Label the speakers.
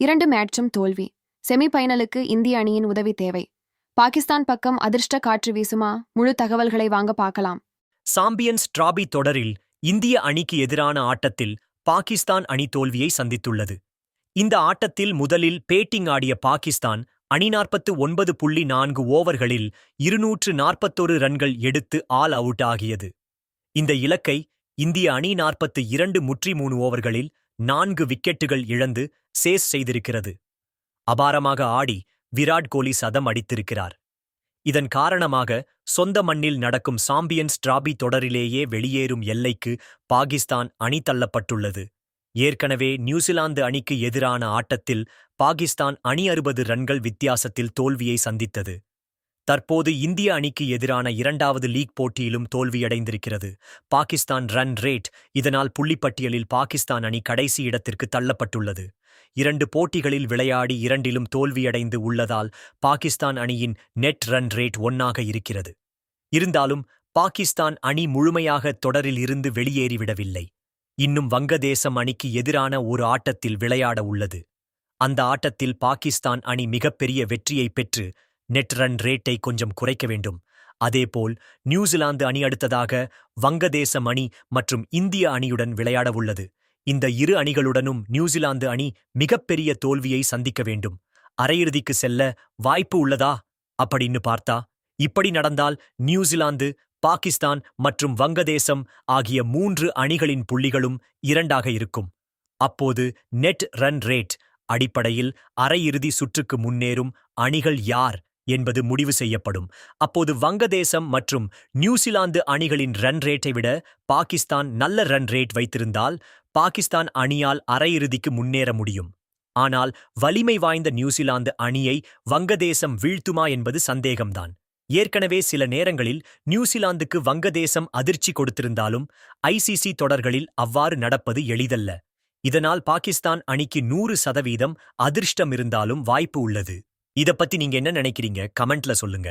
Speaker 1: இரண்டு மேட்சும் தோல்வி. செமி ஃபைனலுக்கு இந்திய அணியின் உதவி தேவை. பாகிஸ்தான் பக்கம் அதிர்ஷ்ட காற்று வீசுமா? முழு தகவல்களை வாங்க பார்க்கலாம்.
Speaker 2: சாம்பியன்ஸ் டிராபி தொடரில் இந்திய அணிக்கு எதிரான ஆட்டத்தில் பாகிஸ்தான் அணி தோல்வியை சந்தித்துள்ளது. இந்த ஆட்டத்தில் முதலில் பேட்டிங் ஆடிய பாகிஸ்தான் அணி நாற்பத்து ஒன்பது புள்ளி நான்கு ஓவர்களில் இருநூற்று நாற்பத்தொரு ரன்கள் எடுத்து ஆல் அவுட் ஆகியது. இந்த இலக்கை இந்திய அணி நாற்பத்து இரண்டு முற்றி மூணு ஓவர்களில் நான்கு விக்கெட்டுகள் இழந்து சேஸ் செய்திருக்கிறது. அபாரமாக ஆடி விராட் கோலி சதம் அடித்திருக்கிறார். இதன் காரணமாக சொந்த மண்ணில் நடக்கும் சாம்பியன்ஸ் டிராபி தொடரிலேயே வெளியேறும் எல்லைக்கு பாகிஸ்தான் அணி தள்ளப்பட்டுள்ளது. ஏற்கனவே நியூசிலாந்து அணிக்கு எதிரான ஆட்டத்தில் பாகிஸ்தான் அணி அறுபது ரன்கள் வித்தியாசத்தில் தோல்வியை சந்தித்தது. தற்போது இந்திய அணிக்கு எதிரான இரண்டாவது லீக் போட்டியிலும் தோல்வியடைந்திருக்கிறது. பாகிஸ்தான் ரன் ரேட் இதனால் புள்ளிப்பட்டியலில் பாகிஸ்தான் அணி கடைசி இடத்திற்கு தள்ளப்பட்டுள்ளது. இரண்டு போட்டிகளில் விளையாடி இரண்டிலும் தோல்வியடைந்து உள்ளதால் பாகிஸ்தான் அணியின் நெட் ரன் ரேட் ஒன்னாக இருக்கிறது. இருந்தாலும் பாகிஸ்தான் அணி முழுமையாக தொடரில் இருந்து வெளியேறிவிடவில்லை. இன்னும் வங்கதேசம் அணிக்கு எதிரான ஒரு ஆட்டத்தில் விளையாட உள்ளது. அந்த ஆட்டத்தில் பாகிஸ்தான் அணி மிகப்பெரிய வெற்றியை பெற்று நெட் ரன் ரேட்டை கொஞ்சம் குறைக்க வேண்டும். அதேபோல் நியூசிலாந்து அணி அடுத்ததாக வங்கதேசம் அணி மற்றும் இந்திய அணியுடன் விளையாட உள்ளது. இந்த இரு அணிகளுடனும் நியூசிலாந்து அணி மிகப்பெரிய தோல்வியை சந்திக்க வேண்டும். அரையிறுதிக்கு செல்ல வாய்ப்பு உள்ளதா? அப்படின்னு பார்த்தா இப்படி நடந்தால் நியூசிலாந்து பாகிஸ்தான் மற்றும் வங்கதேசம் ஆகிய மூன்று அணிகளின் புள்ளிகளும் இரண்டாக இருக்கும். அப்போது நெட் ரன் ரேட் அடிப்படையில் அரையிறுதி சுற்றுக்கு முன்னேறும் அணிகள் யார்? என்பது முடிவு செய்யப்படும். அப்போது வங்கதேசம் மற்றும் நியூசிலாந்து அணிகளின் ரன் ரேட்டை விட பாகிஸ்தான் நல்ல ரன் ரேட் வைத்திருந்தால் பாகிஸ்தான் அணியால் அரையிறுதிக்கு முன்னேற முடியும். ஆனால் வலிமை வாய்ந்த நியூசிலாந்து அணியை வங்கதேசம் வீழ்த்துமா என்பது சந்தேகம்தான். ஏற்கனவே சில நேரங்களில் நியூசிலாந்துக்கு வங்கதேசம் அதிர்ச்சி கொடுத்திருந்தாலும் ஐசிசி தொடர்களில் அவ்வாறு நடப்பது எளிதல்ல. இதனால் பாகிஸ்தான் அணிக்கு நூறு சதவீதம் அதிர்ஷ்டம் இருந்தாலும் வாய்ப்பு உள்ளது. இத பத்தி நீங்க என்ன நினைக்கிறீங்க? கமெண்ட்ல சொல்லுங்க.